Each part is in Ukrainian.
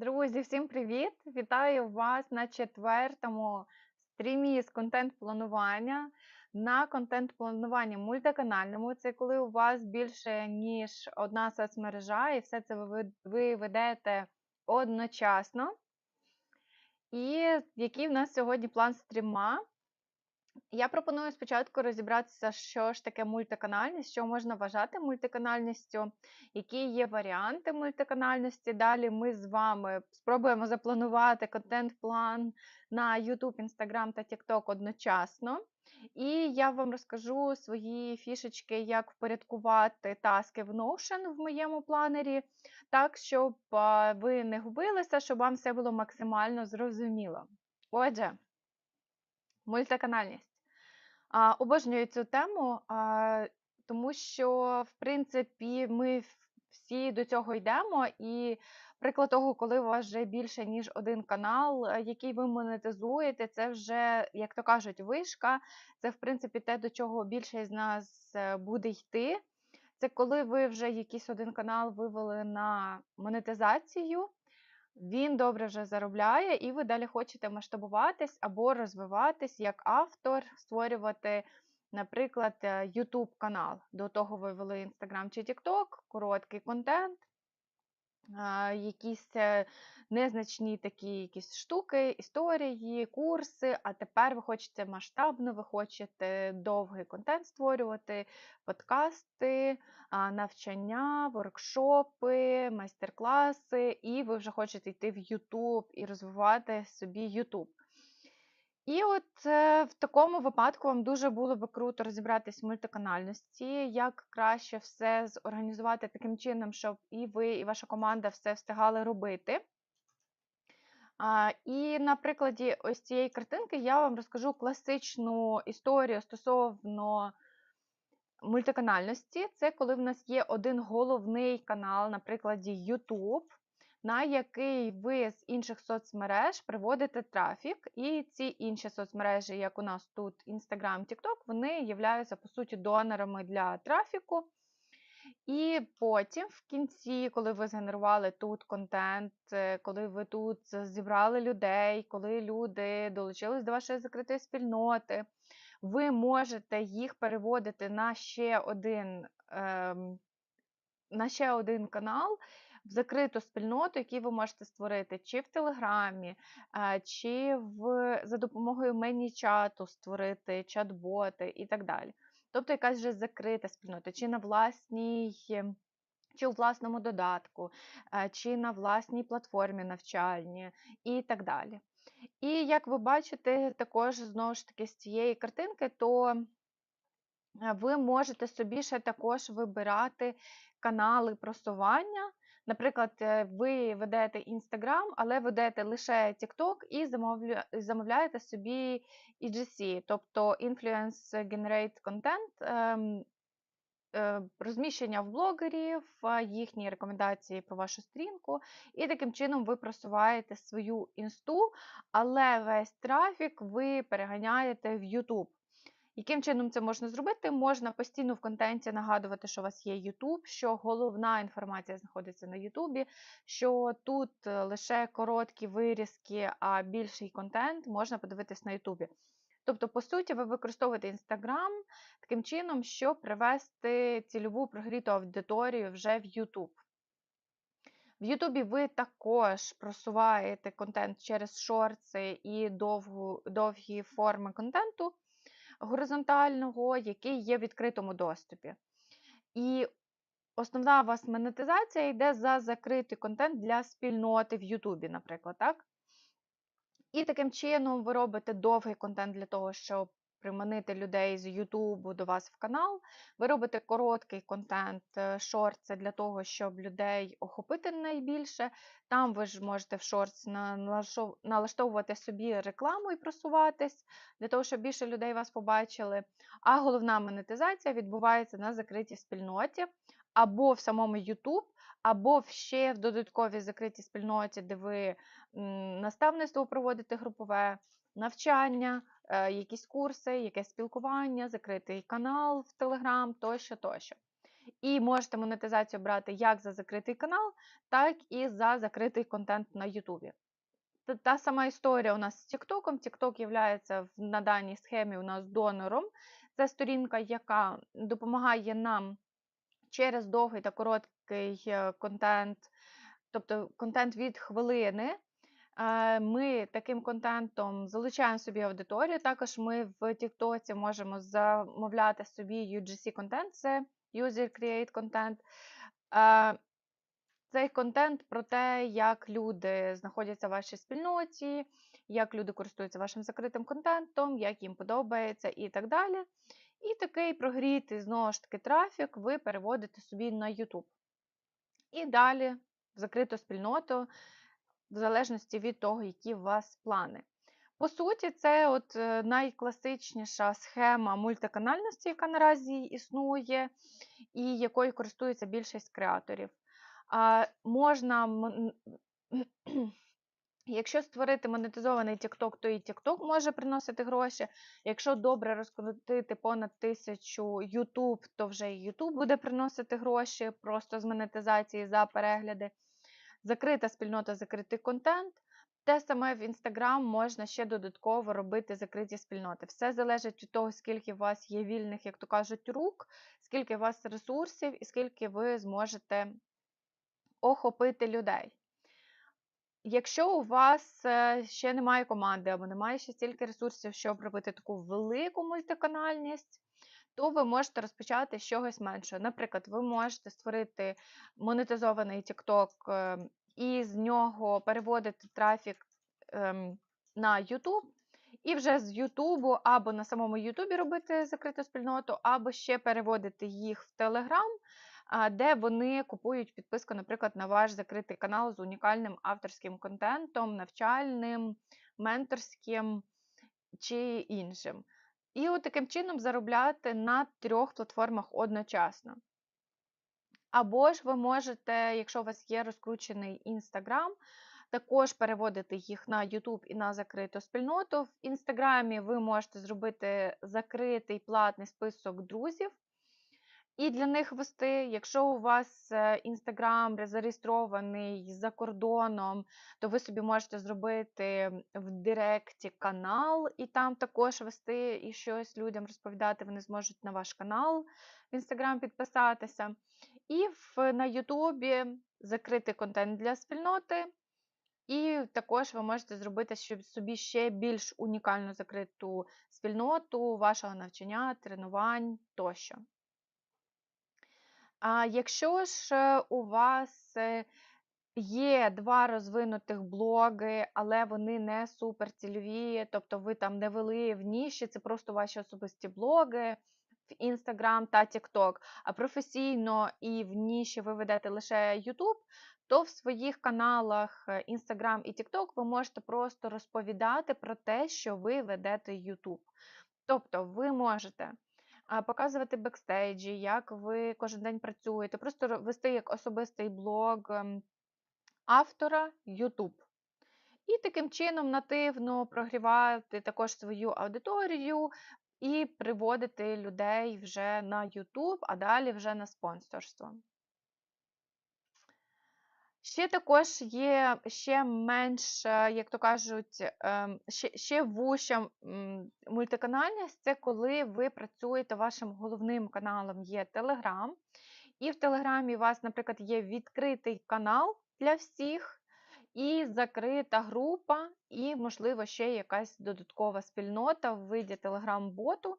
Друзі, всім привіт! Вітаю вас на четвертому стрімі з контент-планування. На контент-плануванні мультиканальному. Це коли у вас більше, ніж одна соцмережа, і все це ви ведете одночасно. І який в нас сьогодні план стріма? Я пропоную спочатку розібратися, що ж таке мультиканальність, що можна вважати мультиканальністю, які є варіанти мультиканальності. Далі ми з вами спробуємо запланувати контент-план на YouTube, Instagram та TikTok одночасно. І я вам розкажу свої фішечки, як впорядкувати таски в Notion в моєму планері, так, щоб ви не губилися, щоб вам все було максимально зрозуміло. Отже, мультиканальність. А, Обожнюю цю тему, а, тому що, в принципі, ми всі до цього йдемо. І приклад того, коли у вас вже більше, ніж один канал, е, який ви монетизуєте, це вже, як то кажуть, вишка. Це, в принципі, те, до чого більшість з нас е, буде йти. Це коли ви вже якийсь один канал вивели на монетизацію. Він добре вже заробляє, і ви далі хочете масштабуватись або розвиватись як автор, створювати, наприклад, YouTube е, канал. До того ви вели Instagram чи TikTok, короткий контент, якісь е, незначні такі якісь штуки, історії, курси. А тепер ви хочете масштабно, ви хочете довгий контент створювати, подкасти, навчання, воркшопи, майстер-класи, і ви вже хочете йти в YouTube і розвивати собі YouTube. І от е, в такому випадку вам дуже було би круто розібратись в мультиканальності, як краще все зорганізувати таким чином, щоб і ви, і ваша команда все встигали робити. І на прикладі ось цієї картинки я вам розкажу класичну історію стосовно мультиканальності. Це коли в нас є один головний канал, на прикладі YouTube на який ви з інших соцмереж приводите трафік, і ці інші соцмережі, як у нас тут Instagram, TikTok, вони являються, по суті, донорами для трафіку. І потім, в кінці, коли ви згенерували тут контент, е, коли ви тут зібрали людей, коли люди долучились до вашої закритої спільноти, ви можете їх переводити на ще один, ем, на ще один канал, в закриту спільноту, яку ви можете створити чи в Телеграмі, чи в, за допомогою мені-чату створити чат-боти і так далі. Тобто якась вже закрита спільнота, чи на власній. Чи у власному додатку, чи на власній платформі навчальні і так далі. І як ви бачите, також знову ж таки з цієї картинки, то ви можете собі ще також вибирати канали просування, Наприклад, е, ви ведете Instagram, але ведете лише TikTok і замовляєте собі EGC, тобто Influence Generate Content, ем, е, розміщення в блогерів, їхні рекомендації про вашу сторінку, і таким чином ви просуваєте свою інсту, але весь трафік ви переганяєте в YouTube. Яким чином це можна зробити? Можна постійно в контенті нагадувати, що у вас є YouTube, що головна інформація знаходиться на YouTube, що тут е, лише короткі вирізки, а більший контент можна подивитись на YouTube. Тобто, по суті, ви використовуєте Instagram таким чином, щоб привести цільову прогріту аудиторію вже в YouTube. В Ютубі ви також просуваєте контент через шорти і довгу, довгі форми контенту горизонтального, який є в відкритому доступі. І основна у вас монетизація йде за закритий контент для спільноти в Ютубі, наприклад. так? І таким чином ви робите довгий контент для того, щоб приманити людей з Ютубу до вас в канал. Ви робите короткий контент, е, шорт для того, щоб людей охопити найбільше. Там ви ж можете в шортс налаштовувати собі рекламу і просуватись, для того, щоб більше людей вас побачили. А головна монетизація відбувається на закритій спільноті, або в самому YouTube, або ще в додатковій закритій спільноті, де ви наставництво проводите групове навчання, якісь курси, якесь спілкування, закритий канал в Телеграм тощо, тощо. І можете монетизацію брати як за закритий канал, так і за закритий контент на Ютубі. Та, та сама історія у нас з Тіктоком. Тікток є на даній схемі у нас донором. Це сторінка, яка допомагає нам через довгий та короткий е, контент, тобто контент від хвилини. Ми таким контентом залучаємо собі аудиторію. Також ми в Тіктоці можемо замовляти собі UGC контент, це User Create Content. Цей контент про те, як люди знаходяться в вашій спільноті, як люди користуються вашим закритим контентом, як їм подобається і так далі. І такий прогрітий, знову ж таки, трафік ви переводите собі на YouTube. І далі в закриту спільноту, в залежності від того, які у вас плани. По суті, це от е, найкласичніша схема мультиканальності, яка наразі існує, і якою користується більшість креаторів. А, Можна Якщо створити монетизований TikTok, то і TikTok може приносити гроші. Якщо добре розкрутити понад тисячу YouTube, то вже і YouTube буде приносити гроші просто з монетизації за перегляди. Закрита спільнота, закритий контент. Те саме в Instagram можна ще додатково робити закриті спільноти. Все залежить від того, скільки у вас є вільних, як то кажуть, рук, скільки у вас ресурсів і скільки ви зможете охопити людей. Якщо у вас е, ще немає команди або немає ще стільки ресурсів, щоб робити таку велику мультиканальність, то ви можете розпочати з чогось меншого. Наприклад, ви можете створити монетизований TikTok е, і з нього переводити трафік ем, на YouTube, і вже з YouTube або на самому YouTube робити закриту спільноту, або ще переводити їх в Telegram де вони купують підписку, наприклад, на ваш закритий канал з унікальним авторським контентом, навчальним, менторським чи іншим. І от таким чином заробляти на трьох платформах одночасно. Або ж ви можете, якщо у вас є розкручений Інстаграм, також переводити їх на YouTube і на закриту спільноту. В Інстаграмі ви можете зробити закритий платний список друзів, і для них вести, якщо у вас інстаграм зареєстрований за кордоном, то ви собі можете зробити в Директі канал, і там також вести і щось людям розповідати, вони зможуть на ваш канал в Інстаграм підписатися. І в, на Ютубі закрити контент для спільноти. І також ви можете зробити собі ще більш унікальну закриту спільноту вашого навчання, тренувань тощо. А якщо ж е, у вас е, є два розвинутих блоги, але вони не суперцільові, тобто ви там не вели в ніші, це просто ваші особисті блоги в Instagram та TikTok, а професійно і в ніші ви ведете лише YouTube, то в своїх каналах е, Instagram і TikTok ви можете просто розповідати про те, що ви ведете YouTube. Тобто ви можете показувати бекстейджі, як ви кожен день працюєте, просто вести як особистий блог ем, автора YouTube. І таким чином нативно прогрівати також свою аудиторію і приводити людей вже на YouTube, а далі вже на спонсорство. Ще також є ще менш, як то кажуть, ем, ще ще вуща мультиканальність це коли ви працюєте вашим головним каналом є Telegram. І в Телеграмі у вас, наприклад, є відкритий канал для всіх, і закрита група, і, можливо, ще якась додаткова спільнота в виді Telegram-боту,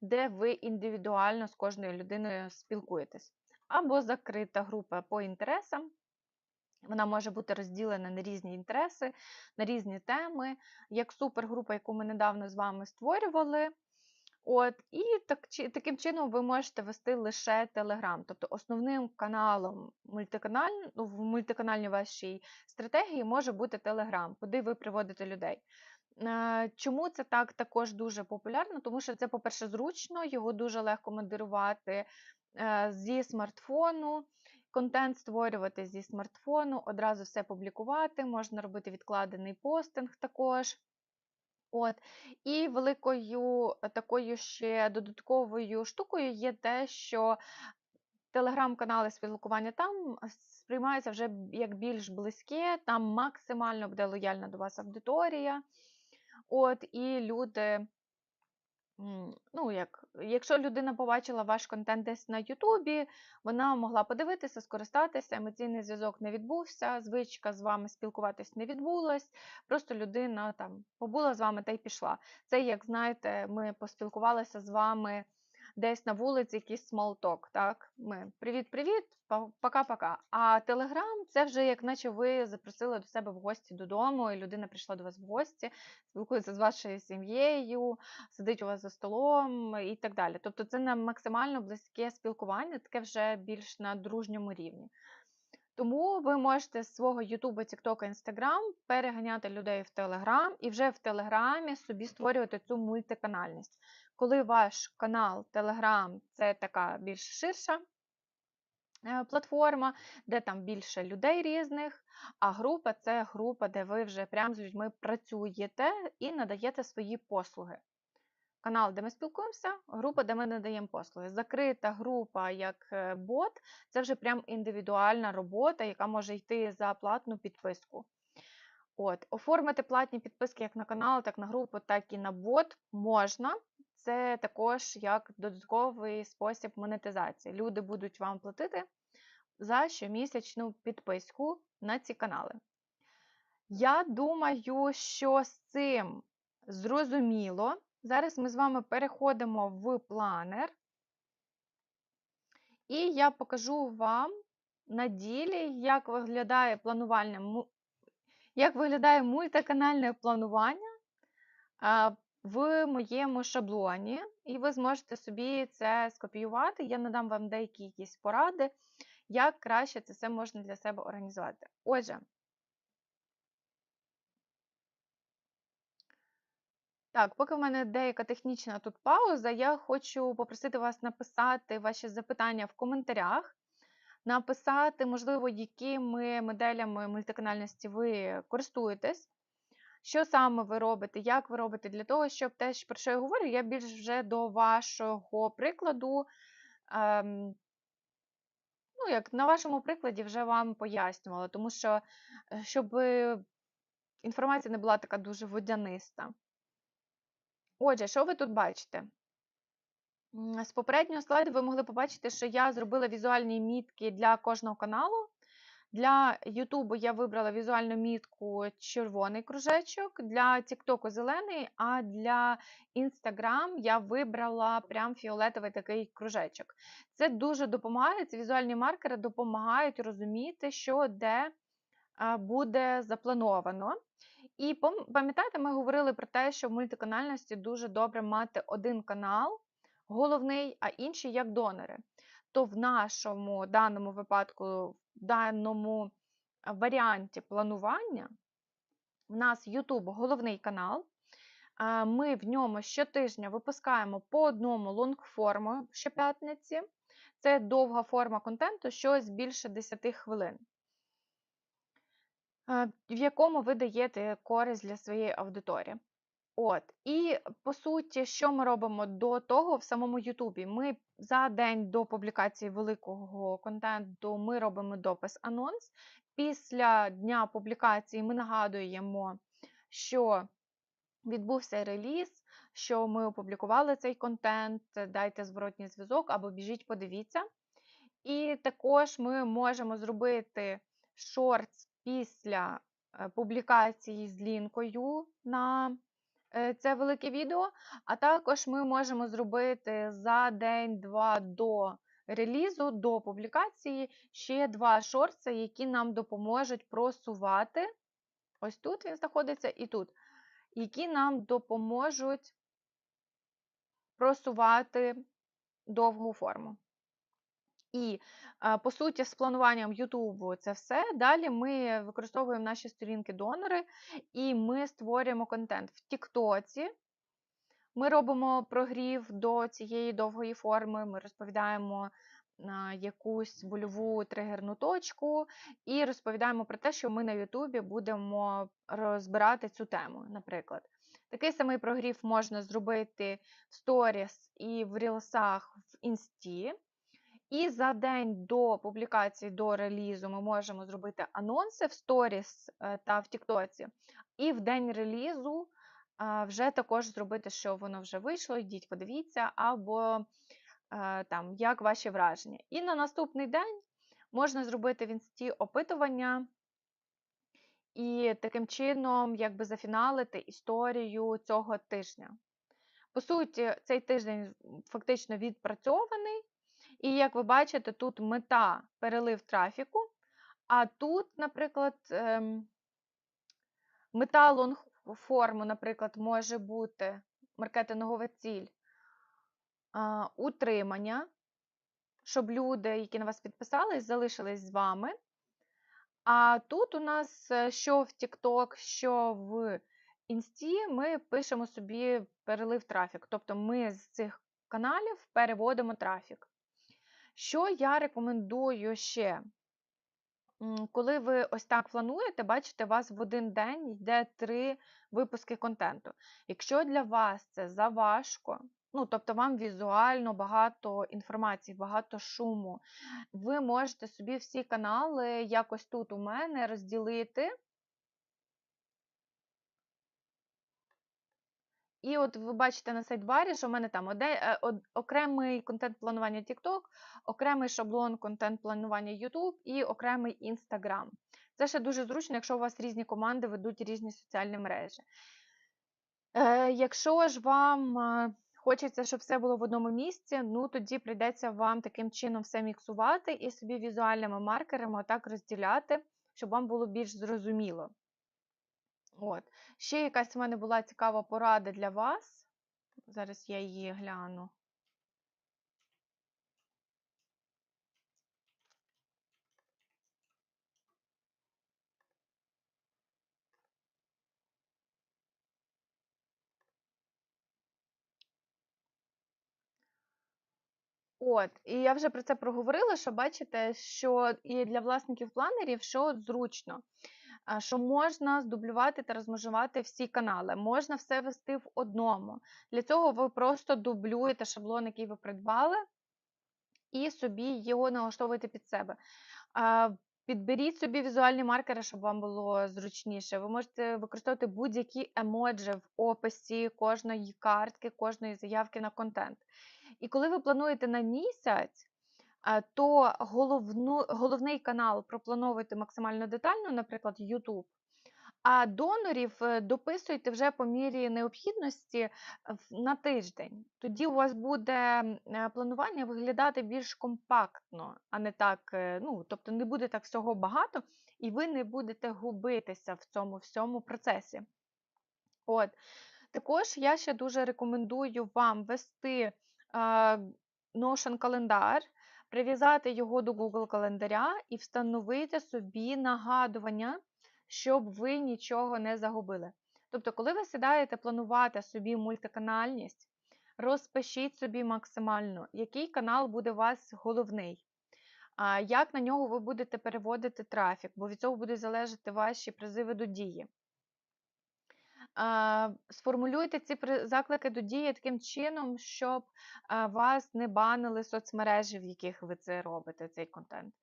де ви індивідуально з кожною людиною спілкуєтесь. Або закрита група по інтересам. Вона може бути розділена на різні інтереси, на різні теми, як супергрупа, яку ми недавно з вами створювали. От, І так, таким чином ви можете вести лише Telegram. Тобто основним каналом мультиканаль, ну, в мультиканальній вашій стратегії може бути Telegram, куди ви приводите людей. Е, чому це так також дуже популярно? Тому що це, по-перше, зручно, його дуже легко модерувати е, зі смартфону контент створювати зі смартфону, одразу все публікувати, можна робити відкладений постинг також. От. І великою такою ще додатковою штукою є те, що телеграм-канали спілкування там сприймаються вже як більш близьке, там максимально буде лояльна до вас аудиторія. От, і люди, ну, як, якщо людина побачила ваш контент десь на Ютубі, вона могла подивитися, скористатися, емоційний зв'язок не відбувся, звичка з вами спілкуватись не відбулась, просто людина там побула з вами та й пішла. Це, як знаєте, ми поспілкувалися з вами десь на вулиці, якийсь talk, так? Ми привіт-привіт, пока-пока. А Телеграм це вже як наче ви запросили до себе в гості додому, і людина прийшла до вас в гості, спілкується з вашою сім'єю, сидить у вас за столом і так далі. Тобто це на максимально близьке спілкування, таке вже більш на дружньому рівні. Тому ви можете з свого Ютуба, Тіктока, Інстаграм переганяти людей в Телеграм і вже в Телеграмі собі створювати цю мультиканальність. Коли ваш канал Телеграм це така більш ширша е, платформа, де там більше людей різних, а група це група, де ви вже прямо з людьми працюєте і надаєте свої послуги. Канал, де ми спілкуємося, група, де ми надаємо послуги. Закрита група як е, бот це вже прям індивідуальна робота, яка може йти за платну підписку. От, оформити платні підписки як на канал, так на групу, так і на бот можна. Це також як додатковий спосіб монетизації. Люди будуть вам платити за щомісячну підписку на ці канали. Я думаю, що з цим зрозуміло. Зараз ми з вами переходимо в планер, і я покажу вам на ділі, як виглядає планувальне, як виглядає мультиканальне планування в моєму шаблоні, і ви зможете собі це скопіювати. Я надам вам деякі якісь поради, як краще це все можна для себе організувати. Отже, Так, поки в мене деяка технічна тут пауза, я хочу попросити вас написати ваші запитання в коментарях, написати, можливо, якими моделями мультиканальності ви користуєтесь, що саме ви робите, як ви робите, для того, щоб те, про що я говорю, я більш вже до вашого прикладу, ем, ну, як на вашому прикладі вже вам пояснювала, тому що, е, щоб інформація не була така дуже водяниста. Отже, що ви тут бачите? З попереднього слайду ви могли побачити, що я зробила візуальні мітки для кожного каналу. Для Ютубу я вибрала візуальну мітку червоний кружечок, для TikTok зелений, а для Instagram я вибрала прям фіолетовий такий кружечок. Це дуже допомагає, ці візуальні маркери допомагають розуміти, що де буде заплановано. І пам'ятаєте, ми говорили про те, що в мультиканальності дуже добре мати один канал, головний, а інший як донори. То в нашому даному випадку, в даному варіанті планування, в нас YouTube головний канал. Ми в ньому щотижня випускаємо по одному лонгформу щоп'ятниці. Це довга форма контенту, щось більше 10 хвилин е, в якому ви даєте користь для своєї аудиторії. От, і по суті, що ми робимо до того в самому Ютубі? Ми за день до публікації великого контенту ми робимо допис анонс. Після дня публікації ми нагадуємо, що відбувся реліз, що ми опублікували цей контент, дайте зворотній зв'язок або біжіть, подивіться. І також ми можемо зробити шортс після е, публікації з лінкою на це велике відео, а також ми можемо зробити за день-два до релізу, до публікації ще два шортси, які нам допоможуть просувати. Ось тут він знаходиться і тут, які нам допоможуть просувати довгу форму. І, по суті, з плануванням Ютубу це все. Далі ми використовуємо наші сторінки-донори, і ми створюємо контент в Тіктоці. Ми робимо прогрів до цієї довгої форми, ми розповідаємо а, якусь больову тригерну точку, і розповідаємо про те, що ми на Ютубі будемо розбирати цю тему, наприклад. Такий самий прогрів можна зробити в сторіс і в рілсах в інсті. І за день до публікації, до релізу ми можемо зробити анонси в сторіс е, та в Тіктоці. І в день релізу вже також зробити, що воно вже вийшло, йдіть, подивіться, або е, там, як ваші враження. І на наступний день можна зробити в інсті опитування і таким чином якби зафіналити історію цього тижня. По суті, цей тиждень фактично відпрацьований, і як ви бачите, тут мета перелив трафіку, а тут, наприклад, ем, мета лонгформу, наприклад, може бути маркетингова ціль утримання, щоб люди, які на вас підписались, залишились з вами. А тут у нас е, що в TikTok, що в Інсті, ми пишемо собі перелив трафік. Тобто ми з цих каналів переводимо трафік. Що я рекомендую ще? Коли ви ось так плануєте, бачите, у вас в один день йде три випуски контенту. Якщо для вас це заважко, ну, тобто вам візуально багато інформації, багато шуму, ви можете собі всі канали якось тут у мене розділити. І от ви бачите на сайт-барі, що в мене там оде, е, од, окремий контент планування TikTok, окремий шаблон контент планування YouTube і окремий Instagram. Це ще дуже зручно, якщо у вас різні команди ведуть різні соціальні мережі. Е, Якщо ж вам е, хочеться, щоб все було в одному місці, ну тоді прийдеться вам таким чином все міксувати і собі візуальними маркерами так розділяти, щоб вам було більш зрозуміло. От. Ще якась в мене була цікава порада для вас. Зараз я її гляну. От, і я вже про це проговорила, що бачите, що і для власників планерів, що зручно, що можна здублювати та розмежувати всі канали, можна все вести в одному. Для цього ви просто дублюєте шаблон, який ви придбали, і собі його налаштовуєте під себе. Підберіть собі візуальні маркери, щоб вам було зручніше. Ви можете використовувати будь-які емоджі в описі кожної картки, кожної заявки на контент. І коли ви плануєте на місяць, то головну, головний канал проплановуйте максимально детально, наприклад, YouTube. А донорів е, дописуйте вже по мірі необхідності на тиждень. Тоді у вас буде е, планування виглядати більш компактно, а не так, е, ну, тобто не буде так всього багато, і ви не будете губитися в цьому всьому процесі. От. Також я ще дуже рекомендую вам вести Notion календар, прив'язати його до Google календаря і встановити собі нагадування, щоб ви нічого не загубили. Тобто, коли ви сідаєте планувати собі мультиканальність, розпишіть собі максимально, який канал буде у вас головний, як на нього ви будете переводити трафік, бо від цього будуть залежати ваші призиви до дії. Сформулюйте ці заклики до дії таким чином, щоб вас не банили соцмережі, в яких ви це робите, цей контент.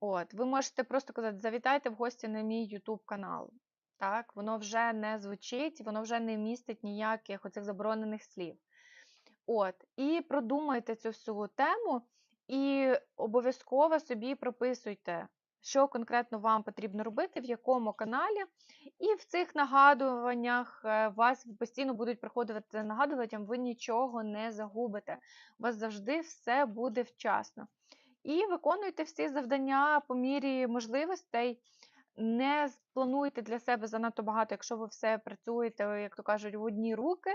От, Ви можете просто казати, завітайте в гості на мій YouTube канал. Так, Воно вже не звучить, воно вже не містить ніяких оцих заборонених слів. От, І продумайте цю всю тему, і обов'язково собі прописуйте що конкретно вам потрібно робити, в якому каналі. І в цих нагадуваннях е, вас постійно будуть приходити нагадуванням, ви нічого не загубите. У вас завжди все буде вчасно. І виконуйте всі завдання по мірі можливостей. Не плануйте для себе занадто багато, якщо ви все працюєте, як то кажуть, в одні руки.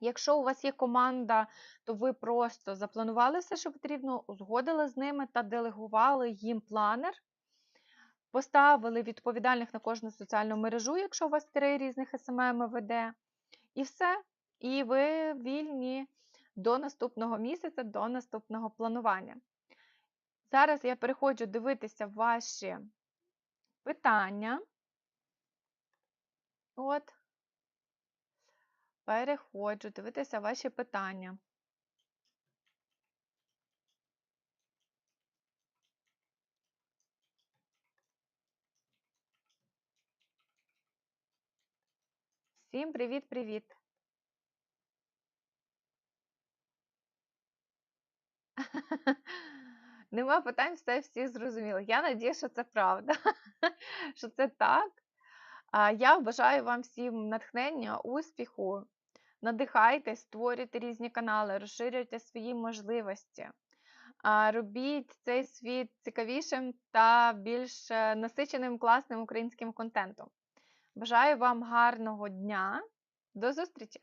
Якщо у вас є команда, то ви просто запланували все, що потрібно, узгодили з ними та делегували їм планер, поставили відповідальних на кожну соціальну мережу, якщо у вас три різних СММ веде, і все. І ви вільні до наступного місяця, до наступного планування. Зараз я переходжу дивитися ваші питання. От переходжу, дивитися ваші питання. Всім привіт-привіт! Нема питань, все всі зрозуміли. Я надію, що це правда, що це так. Я бажаю вам всім натхнення, успіху, Надихайтесь, створюйте різні канали, розширюйте свої можливості. Робіть цей світ цікавішим та більш е, насиченим класним українським контентом. Бажаю вам гарного дня. До зустрічі!